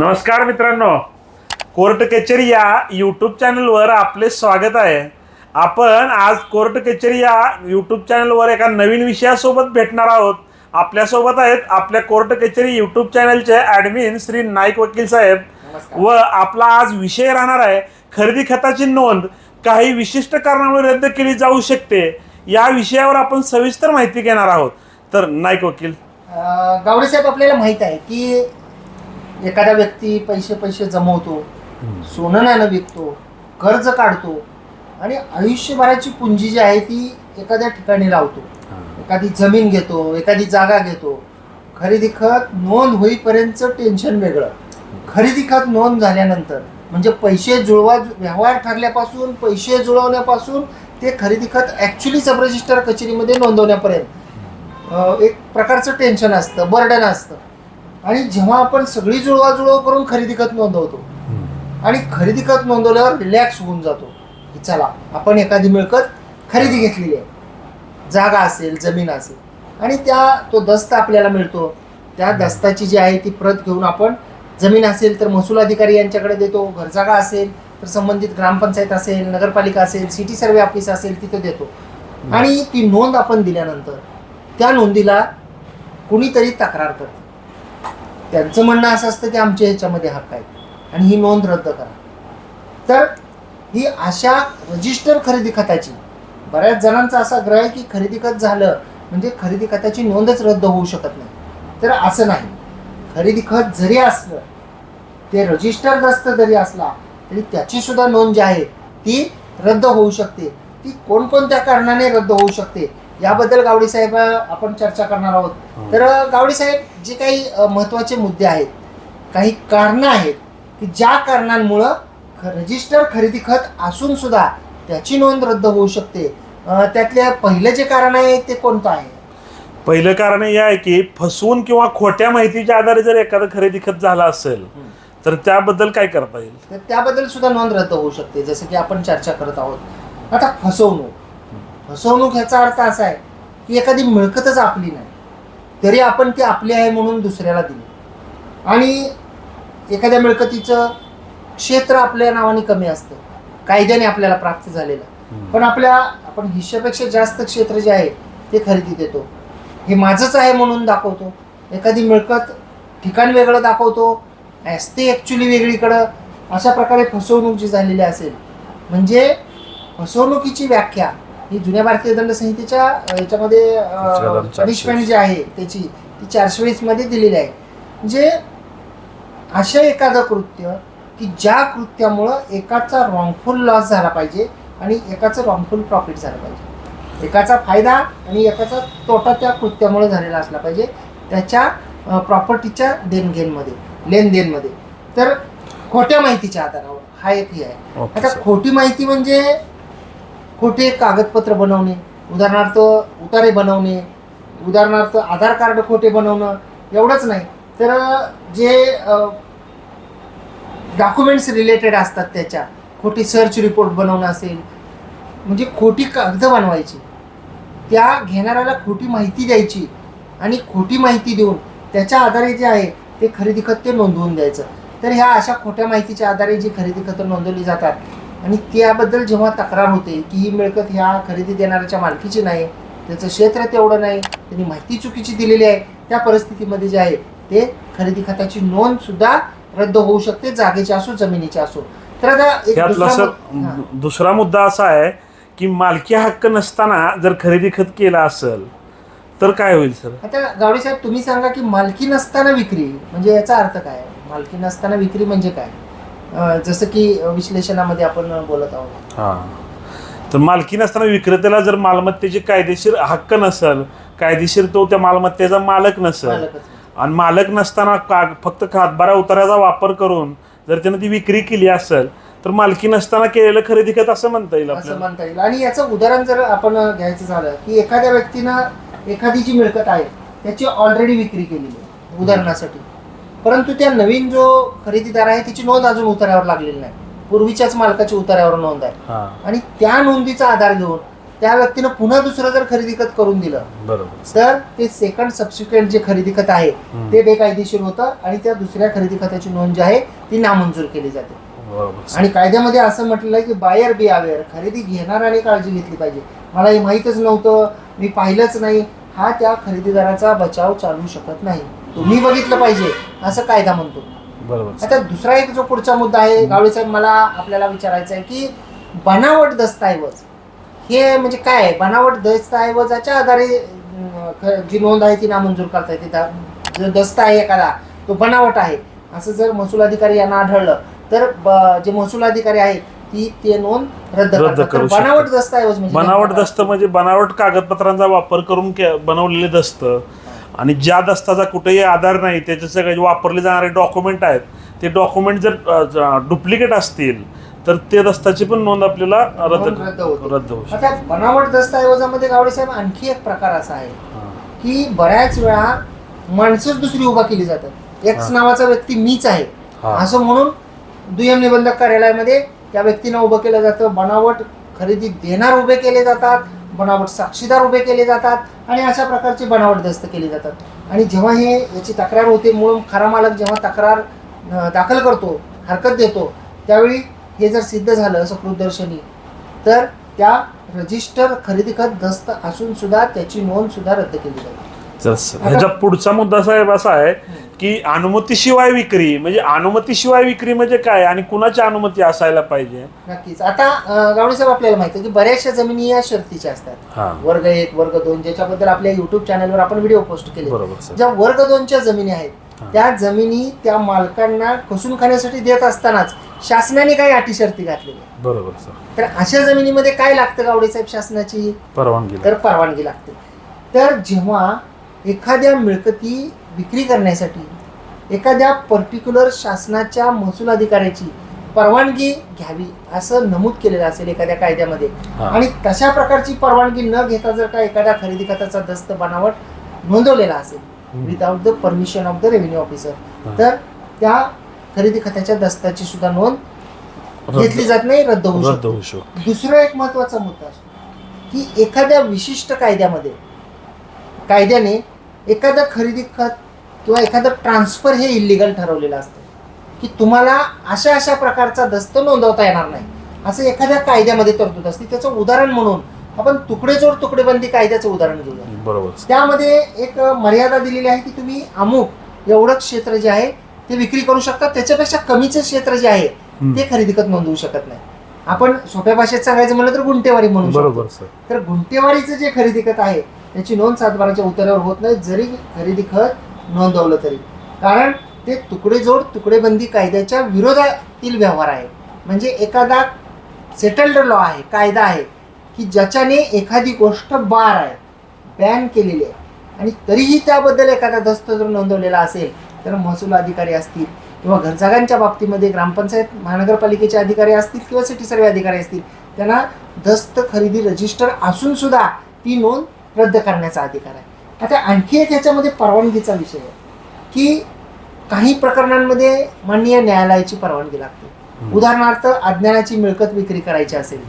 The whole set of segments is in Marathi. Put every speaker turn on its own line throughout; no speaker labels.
नमस्कार मित्रांनो. कोर्ट कचेरी या यूट्यूब चॅनलवर आपले स्वागत आहे. आपण आज कोर्ट कचेरी या यूट्यूब चॅनलवर एका नवीन विषयासोबत भेटणार आहोत. आपल्यासोबत आहेत आपल्या कोर्ट कचेरी यूट्यूब चॅनलचे ॲडमिन श्री नाईक वकील साहेब. व आपला आज विषय राहणार आहे खरेदी खताची नोंद. काही विशिष्ट कारणामुळे रद्द केली जाऊ शकते. या विषयावर आपण सविस्तर माहिती घेणार आहोत. तर नाईक वकील.
गावडे साहेब आपल्याला माहीत आहे की एखादा व्यक्ती पैसे पैसे जमवतो सोनं नाणं विकतो कर्ज काढतो आणि आयुष्यभराची पुंजी जी आहे ती एखाद्या ठिकाणी लावतो. एखादी जमीन घेतो एखादी जागा घेतो. खरेदी खत नोंद होईपर्यंतचं टेन्शन वेगळं. खरेदी खत नोंद झाल्यानंतर म्हणजे पैसे जुळवा व्यवहार ठरल्यापासून पैसे जुळवण्यापासून ते खरेदी खत ॲक्च्युली सब रजिस्टर कचेरीमध्ये नोंदवण्यापर्यंत. एक प्रकारचं टेन्शन असतं बर्डन असतं. आणि जेव्हा आपण सगळी जुळवाजुळव करून खरेदी खत नोंदवतो आणि खरेदी खत नोंदवल्यावर रिलॅक्स होऊन जातो की चला आपण एखादी मिळकत खरेदी घेतलेली आहे. जागा असेल जमीन असेल आणि त्या तो दस्त आपल्याला मिळतो. त्या दस्ताची जी आहे ती प्रत घेऊन आपण जमीन असेल तर महसूल अधिकारी यांच्याकडे देतो घर जागा असेल तर संबंधित ग्रामपंचायत असेल नगरपालिका असेल सिटी सर्वे ऑफिस असेल तिथे देतो. आणि ती नोंद आपण दिल्यानंतर त्या नोंदीला कुणीतरी तक्रार करतं. त्यांचं म्हणणं असं असतं की आमच्या ह्याच्यामध्ये हक्क आहेत आणि ही नोंद रद्द करा. तर ही अशा रजिस्टर खरेदी खताची बऱ्याच जणांचा असा ग्रह आहे की खरेदी खत झालं म्हणजे खरेदी खताची नोंदच रद्द होऊ शकत नाही. तर असं नाही. खरेदी खत जरी असलं ते रजिस्टर दस्त जरी असला तरी त्याची सुद्धा नोंद जी आहे ती रद्द होऊ शकते. ती कोणकोणत्या कारणाने रद्द होऊ शकते याबद्दल गावडे साहेब आपण चर्चा करणार आहोत. तर गावडे साहेब जे काही अ, महत्त्वाचे मुद्दे आहेत काही कारणं आहेत की ज्या कारणांमुळं रजिस्टर खरेदी खत असून सुद्धा त्याची नोंद रद्द होऊ शकते. अ, त्यातल्या पहिलं जे कारण आहे ते कोणतं आहे?
पहिलं कारण हे आहे की फसवून किंवा खोट्या माहितीच्या आधारे जर एखादं खरेदी खत झालं असेल तर त्याबद्दल काय करता येईल?
तर त्याबद्दल सुद्धा नोंद रद्द होऊ शकते जसं की आपण चर्चा करत आहोत. आता फसवणूक. फसवणूक ह्याचा अर्थ असा आहे की एखादी मिळकतच आपली नाही. तरी आपण ती आपली आहे म्हणून दुसऱ्याला दिली. आणि एखाद्या मिळकतीचं क्षेत्र आपल्या नावाने कमी असतं. कायद्याने आपल्याला प्राप्त झालेलं. पण आपल्या आपण हिश्श्यापेक्षा जास्त क्षेत्र जे आहे ते खरेदी देतो. हे माझंच आहे म्हणून दाखवतो. एखादी मिळकत ठिकाण वेगळं दाखवतो. असते ॲक्च्युली वेगळीकडं. अशा प्रकारे फसवणूक जी झालेली असेल म्हणजे फसवणुकीची व्याख्या ही जुन्या भारतीय दंड संहितेच्या याच्यामध्ये पनिशमेंट जी आहे त्याची ती चारशे वीसमध्ये दिलेली आहे. म्हणजे अशा एखादं कृत्य की ज्या कृत्यामुळं एकाचा रॉंगफुल लॉस झाला पाहिजे आणि एकाचं रॉंगफुल प्रॉफिट झालं पाहिजे. एकाचा फायदा आणि एकाचा तोटा त्या कृत्यामुळे झालेला असला पाहिजे त्याच्या प्रॉपर्टीच्या देणघेणमध्ये लेनदेनमध्ये तर खोट्या माहितीच्या आधारावर हा एक हे आहे. आता. खोटी माहिती म्हणजे खोटे कागदपत्र बनवणे उदाहरणार्थ उतारे बनवणे उदाहरणार्थ आधार कार्ड खोटे बनवणं एवढंच नाही. तर जे डॉक्युमेंट्स रिलेटेड असतात त्याच्या खोटी सर्च रिपोर्ट बनवणं असेल म्हणजे खोटी कागद बनवायची. त्या घेणाऱ्याला खोटी माहिती द्यायची आणि खोटी माहिती देऊन त्याच्या आधारे जे आहे ते खरेदी खत ते नोंदवून द्यायचं. तर ह्या अशा खोट्या माहितीच्या आधारे जी खरेदी खतं नोंदवली जातात आणि त्याबद्दल जेव्हा तक्रार होते की ही मिळकत ह्या खरेदी देणाऱ्याच्या मालकीची नाही त्याचं क्षेत्र तेवढं नाही त्यांनी माहिती चुकीची दिलेली आहे त्या परिस्थितीमध्ये जे आहे ते खरेदी खताची नोंद सुद्धा रद्द होऊ शकते जागेची असो जमिनीची असो. तर आता दुसरा
सर
मुद-.
दुसरा मुद्दा असा आहे की मालकी हक्क नसताना जर खरेदी खत केला असेल तर काय होईल सर?
आता गावडे साहेब तुम्ही सांगा की मालकी नसताना विक्री म्हणजे याचा अर्थ काय? मालकी नसताना विक्री म्हणजे काय? जसं की विश्लेषणामध्ये आपण बोलत आहोत.
हा. तर मालकी नसताना विक्रेत्याला जर मालमत्तेची कायदेशीर हक्क नसेल कायदेशीर तो त्या मालमत्तेचा मालक नसेल
मालकच
आणि मालक नसताना का फक्त खातबारा उतार्याचा वापर करून जर त्यानं ती विक्री केली असेल तर मालकी नसताना केलेलं खरेदी खत असं म्हणता येईल
असं
आपल्याला
म्हणता येईल. आणि याचं उदाहरण जर आपण घ्यायचं झालं की एखाद्या व्यक्तीनं एखादी जी मिळकत आहे त्याची ऑलरेडी विक्री केलेली आहे उदाहरणासाठी. परंतु त्या नवीन जो खरेदीदार आहे त्याची नोंद अजून उतार्यावर लागलेली नाही. पूर्वीच्याच मालकाची उतार्यावर नोंद आहे.
हा.
आणि त्या नोंदीचा आधार घेऊन त्या व्यक्तीनं पुन्हा दुसरं जर खरेदी खत करून दिलं
बरोबर.
तर ते सेकंड सबसिक्वेंट जे खरेदी खत आहे
हम्म.
ते बेकायदेशीर होतं आणि त्या दुसऱ्या खरेदी खताची नोंद जी आहे ती नामंजूर केली जाते.
बरोबर.
आणि कायद्यामध्ये असं म्हटलेलं आहे की बायर बी अवेअर खरेदी घेणाऱ्याने काळजी घेतली पाहिजे. मला हे माहीतच नव्हतं मी पाहिलंच नाही. हा त्या खरेदीदाराचा बचाव चालू शकत नाही. तुम्ही बघितलं पाहिजे असं कायदा म्हणतो.
बरोबर.
आता दुसरा एक जो पुढचा मुद्दा आहे गावडे साहेब मला आपल्याला विचारायचा आहे की बनावट दस्तऐवज हे म्हणजे काय आहे? बनावट दस्तऐवजाच्या आधारे जी नोंद आहे ती नामंजूर करता येते. जो दस्त आहे एखादा तो बनावट आहे. असं जर महसूल अधिकारी यांना आढळलं तर जे महसूल अधिकारी आहेत ती ते नोंद रद्द
रद्द करू.
बनावट दस्तऐवज म्हणजे
बनावट दस्त म्हणजे बनावट कागदपत्रांचा वापर करून बनवलेले दस्त. आणि ज्या दस्ताचा कुठेही आधार नाही त्याचे सगळे जे वापरले जाणारे डॉक्युमेंट आहेत ते डॉक्युमेंट जर डुप्लिकेट असतील तर ते दस्ताची पण नोंद आपल्याला रद्द
रद्द
होऊ शकते
बनावट दस्तऐवजामध्ये गावडे साहेब आणखी एक प्रकार असा आहे. की बऱ्याच वेळा माणसंच दुसरी उभा केली जातात एक्स. नावाचा व्यक्ती मीच आहे. असं म्हणून दुय्यम निबंधक कार्यालयामध्ये त्या व्यक्तीनं उभं केलं जातं बनावट खरेदी देणार उभे केले जातात बनावट साक्षीदार उभे केले जातात आणि अशा प्रकारचे बनावट दस्त केले जातात. आणि जेव्हा हे याची तक्रार होते म्हणून खरा मालक जेव्हा तक्रार दाखल करतो हरकत देतो त्यावेळी हे जर सिद्ध झालं सकृतदर्शनी तर त्या रजिस्टर खरेदी खत दस्त असून सुद्धा त्याची नोंद सुद्धा रद्द केली जाते
ह्याचा पुढचा मुद्दा साहेब असा आहे की अनुमतीशिवाय विक्री म्हणजे अनुमतीशिवाय विक्री म्हणजे काय आणि कुणाची अनुमती असायला पाहिजे?
नक्कीच. आता अं, गावडे साहेब आपल्याला माहिती आहे की बऱ्याचशा जमिनी या शर्तीच्या असतात. वर्ग एक वर्ग दोन ज्याच्याबद्दल आपल्या युट्यूब चॅनलवर आपण व्हिडिओ पोस्ट केले.
बरोबर सर.
ज्या वर्ग दोनच्या जमिनी आहेत
हा.
त्या जमिनी त्या मालकांना कसून खाण्यासाठी देत असतानाच शासनाने काही अटी शर्ती घातलेल्या आहेत.
बरोबर सर.
तर अशा जमिनीमध्ये काय लागतं गावडे साहेब शासनाची?
परवानगी
तर परवानगी लागते. तर जेव्हा एखाद्या मिळकती विक्री करण्यासाठी एखाद्या पर्टिक्युलर शासनाच्या महसूल अधिकाऱ्याची परवानगी घ्यावी असं नमूद केलेलं असेल एखाद्या कायद्यामध्ये. आणि तशा प्रकारची परवानगी न घेता जर का एखाद्या खरेदी खताचा दस्त बनावट नोंदवलेला असेल. Without the permission of the revenue officer. तर त्या खरेदी खताच्या दस्ताची सुद्धा नोंद घेतली जात नाही रद्द होऊ
रद्द
शकते
होऊ शकतो
दुसरा एक महत्त्वाचा मुद्दा असतो की एखाद्या विशिष्ट कायद्यामध्ये कायद्याने एखादं खरेदी खत किंवा एखादं ट्रान्सफर हे इलिगल ठरवलेलं असतं. की तुम्हाला अशा अशा प्रकारचा दस्त नोंदवता येणार नाही. असं एखाद्या कायद्यामध्ये तरतूद असते. त्याचं उदाहरण म्हणून आपण तुकडेजोड तुकडेबंदी कायद्याचं उदाहरण घेऊया
बरोबर.
त्यामध्ये एक मर्यादा दिलेली आहे की तुम्ही अमुक एवढं क्षेत्र जे आहे ते विक्री करू शकता. त्याच्यापेक्षा कमीचं क्षेत्र जे आहे. ते खरेदी खत नोंदवू शकत नाही. आपण सोप्या भाषेत सांगायचं म्हणलं तर गुंटेवारी म्हणून
बरोबर
तर गुंटेवारीचं जे खरेदी खत आहे त्याची नोंद सातबाराच्या उतार्यावर होत नाही जरी खरेदी खत नोंदवलं तरी. कारण ते तुकडेजोड तुकडेबंदी कायद्याच्या विरोधातील व्यवहार आहे. म्हणजे एखादा सेटल्ड लॉ आहे कायदा आहे की ज्याच्याने एखादी गोष्ट बार आहे बॅन केलेली आहे. आणि तरीही त्याबद्दल एखादा दस्त जर नोंदवलेला असेल तर महसूल अधिकारी असतील किंवा घरजागांच्या बाबतीमध्ये ग्रामपंचायत महानगरपालिकेचे अधिकारी असतील किंवा सिटी सर्वे अधिकारी असतील त्यांना दस्त खरेदी रजिस्टर असूनसुद्धा ती नोंद रद्द करण्याचा अधिकार आहे. आता आणखी एक ह्याच्यामध्ये परवानगीचा विषय आहे की काही प्रकरणांमध्ये माननीय न्यायालयाची परवानगी लागते. उदाहरणार्थ अज्ञानाची मिळकत विक्री करायची असेल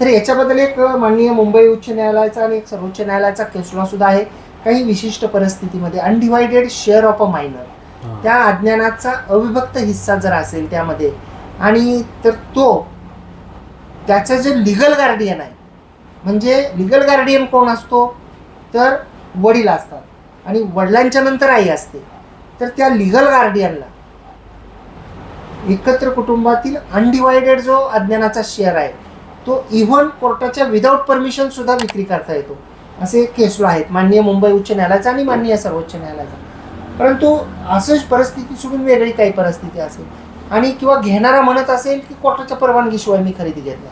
तर. याच्याबद्दल एक माननीय मुंबई उच्च न्यायालयाचा आणि एक सर्वोच्च न्यायालयाचा केसला सुद्धा आहे. काही विशिष्ट परिस्थितीमध्ये undivided share of a minor. त्या अज्ञानाचा अविभक्त हिस्सा जर असेल त्यामध्ये आणि तर तो त्याचं जे लिगल गार्डियन आहे म्हणजे लिगल गार्डियन कोण असतो? तर वडील असतात. आणि वडिलांच्या नंतर आई असते. तर त्या लिगल गार्डियनला एकत्र कुटुंबातील अनडिवायडेड जो अज्ञानाचा शेअर आहे तो इव्हन कोर्टाच्या विदाऊट परमिशन सुद्धा विक्री करता येतो. असे केस लॉ आहेत. माननीय मुंबई उच्च न्यायालयाचा आणि माननीय सर्वोच्च न्यायालयाचा. परंतु असंच परिस्थिती सोडून वेगळी काही परिस्थिती असेल. आणि किंवा घेणारा म्हणत असेल की कोर्टाच्या परवानगीशिवाय मी खरेदी घेतला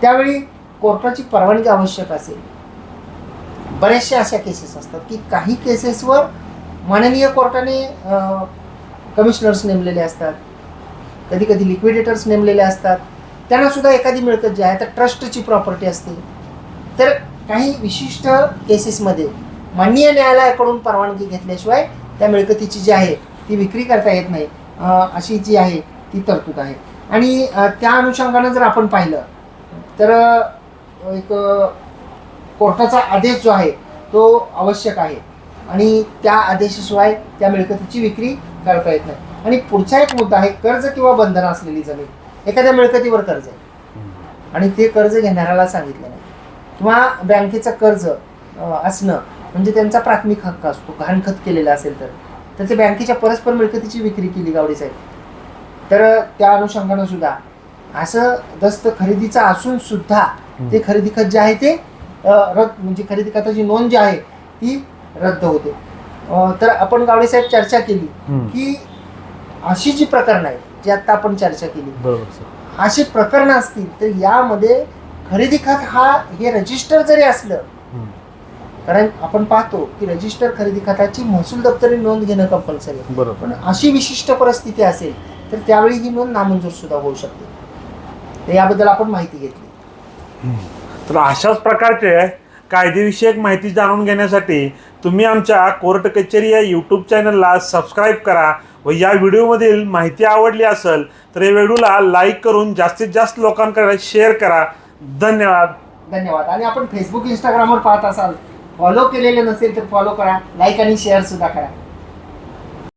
त्यावेळी कोर्टाची परवानगी आवश्यक असेल. बऱ्याचशा अशा केसेस असतात की काही केसेसवर माननीय कोर्टाने कमिशनर्स नेमलेले असतात. कधी कधी लिक्विडेटर्स नेमलेले असतात. त्यांना सुद्धा एखादी मिळकत जी आहे तर ट्रस्टची प्रॉपर्टी असते. तर काही विशिष्ट केसेसमध्ये माननीय न्यायालयाकडून परवानगी घेतल्याशिवाय त्या मिळकतीची जी आहे ती विक्री करता येत नाही. अशी जी आहे ती तरतूद आहे. आणि त्या अनुषंगानं जर आपण पाहिलं तर एक कोर्टाचा आदेश जो आहे तो आवश्यक आहे. आणि त्या आदेशाशिवाय त्या मिळकतीची विक्री करता येत नाही. आणि पुढचा एक मुद्दा आहे कर्ज किंवा बंधन असलेली जमीन. एखाद्या मिळकतीवर कर्ज आहे. आणि ते कर्ज घेणाऱ्याला सांगितलं नाही. किंवा बँकेचं कर्ज असणं म्हणजे त्यांचा प्राथमिक हक्क असतो गहाणखत केलेला असेल तर. त्याचे बँकेच्या परस्पर मिळकतीची विक्री केली गावडे साहेब. तर त्या अनुषंगानं सुद्धा असं दस्त खरेदीचं असून सुद्धा ते खरेदी खत जे आहे ते रद्द म्हणजे खरेदी खताची नोंद जी आहे ती रद्द होते. तर आपण गावडे साहेब चर्चा केली. की अशी जी प्रकरणं आहेत जी आता आपण चर्चा केली
बरोबर सर.
अशी प्रकरणं असतील तर यामध्ये खरेदी खत हा हे रजिस्टर जरी असलं. कारण आपण पाहतो की रजिस्टर खरेदी खताची महसूल दप्तरी नोंद घेणं कंपल्सरी
बरोबर.
पण अशी विशिष्ट परिस्थिती असेल तर त्यावेळी ही नोंद नामंजूर सुद्धा होऊ शकते. तर याबद्दल आपण माहिती घेतली.
तर अशाच प्रकारचे कायदेविषयक माहिती जाणून घेण्यासाठी तुम्ही आमच्या कोर्ट कचेरी या यूट्यूब चॅनलला सबस्क्राईब करा व या व्हिडिओमधील माहिती आवडली असेल तर या व्हिडिओला लाईक करून जास्तीत जास्त लोकांकडे शेअर करा. धन्यवाद.
धन्यवाद. आणि आपण फेसबुक इंस्टाग्रामवर पाहत असाल फॉलो केलेले नसेल तर फॉलो करा लाईक आणि शेअर सुद्धा करा.